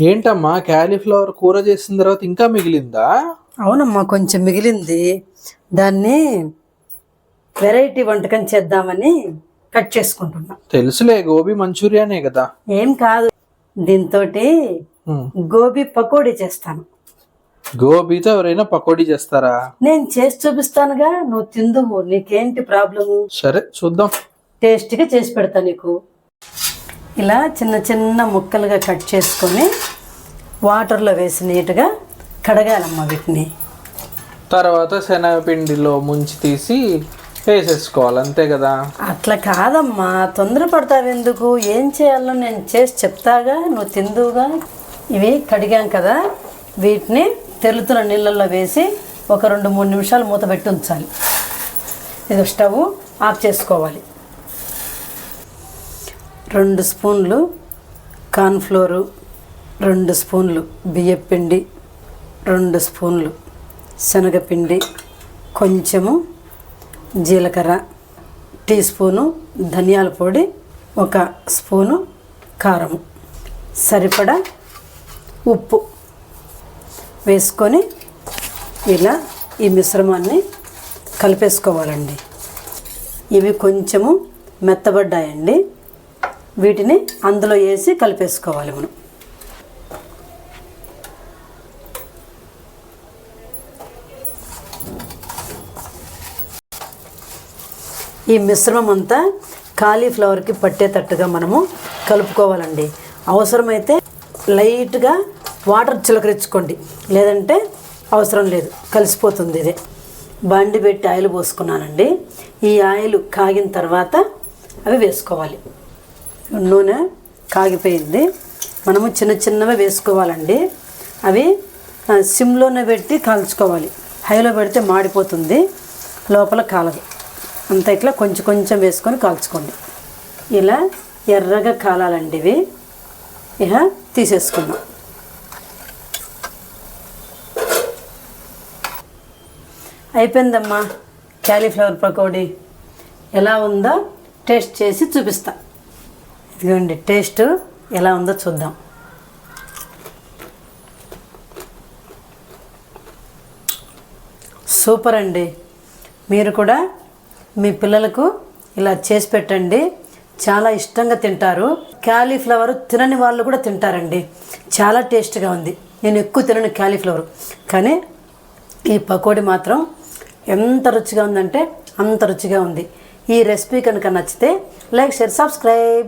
ఏంటమ్మా క్యాలీఫ్లవర్ కూర చేసిన తర్వాత ఇంకా మిగిలిందా? అవునమ్మా కొంచెం మిగిలింది. దాన్ని వెరైటీ వంటకం చేద్దామని కట్ చేసుకుంటున్నా. తెలుసులే గోబీ మంచూరియానే కదా. ఏం కాదు దీంతో. గోబీ పకోడీ చేస్తాను. గోబీతో ఎవరైనా పకోడీ చేస్తారా? నేను చేసి చూపిస్తానుగా నువ్వు తిందువు నీకేంటి ప్రాబ్లము? సరే చూద్దాం. టేస్ట్గా చేసి పెడతా నీకు. ఇలా చిన్న చిన్న ముక్కలుగా కట్ చేసుకొని వాటర్లో వేసి నీట్గా కడగాలమ్మా వీటిని. తర్వాత శనగపిండిలో ముంచి తీసి వేసేసుకోవాలి అంతే కదా? అట్లా కాదమ్మా తొందరపడతావు ఎందుకు? ఏం చేయాలో నేను చేసి చెప్తాగా నువ్వు తిందువుగా. ఇవి కడిగాం కదా వీటిని తెరుతున్న నీళ్ళల్లో వేసి ఒక రెండు మూడు నిమిషాలు మూత పెట్టి ఉంచాలి. ఇది స్టవ్ ఆఫ్ చేసుకోవాలి. రెండు స్పూన్లు కార్న్ఫ్లోరు రెండు స్పూన్లు బియ్యపిండి రెండు స్పూన్లు శనగపిండి కొంచెము జీలకర్ర టీ స్పూను ధనియాల పొడి ఒక స్పూను కారము. సరిపడా ఉప్పు వేసుకొని ఇలా ఈ మిశ్రమాన్ని కలిపేసుకోవాలండి. ఇవి కొంచెము మెత్తబడ్డాయండి. వీటిని అందులో వేసి కలిపేసుకోవాలి మనం. ఈ మిశ్రమం అంతా కాలీఫ్లవర్కి పట్టేటట్టుగా మనము కలుపుకోవాలండి. అవసరమైతే లైట్గా వాటర్ చిలకరించుకోండి. లేదంటే అవసరం లేదు. కలిసిపోతుంది ఇది. బండి పెట్టి ఆయిల్ పోసుకున్నానండి. ఈ ఆయిల్ కాగిన తర్వాత అవి వేసుకోవాలి. నూనె కాగిపోయింది. మనము చిన్న చిన్నవి వేసుకోవాలండి. అవి సిమ్లోనే పెట్టి కాల్చుకోవాలి. హైలో పెడితే మాడిపోతుంది. లోపల కాలదు. అంత ఇట్లా కొంచెం కొంచెం వేసుకొని కాల్చుకోండి. ఇలా ఎర్రగా కాలాలండి ఇవి ఇక తీసేసుకుందాం. అయిపోయిందమ్మా క్యాలీఫ్లవర్ పకోడీ. ఎలా ఉందో టేస్ట్ చేసి చూపిస్తా. ఇదిగోండి టేస్ట్ ఎలా ఉందో చూద్దాం. సూపర్ అండి మీరు కూడా మీ పిల్లలకు ఇలా చేసి పెట్టండి. చాలా ఇష్టంగా తింటారు. క్యాలీఫ్లవర్ తినని వాళ్ళు కూడా తింటారండి. చాలా టేస్ట్గా ఉంది. నేను ఎక్కువ తినను క్యాలీఫ్లవర్. కానీ ఈ పకోడీ మాత్రం ఎంత రుచిగా ఉందంటే అంత రుచిగా ఉంది. ఈ రెసిపీ కనుక నచ్చితే లైక్ షేర్ సబ్స్క్రైబ్.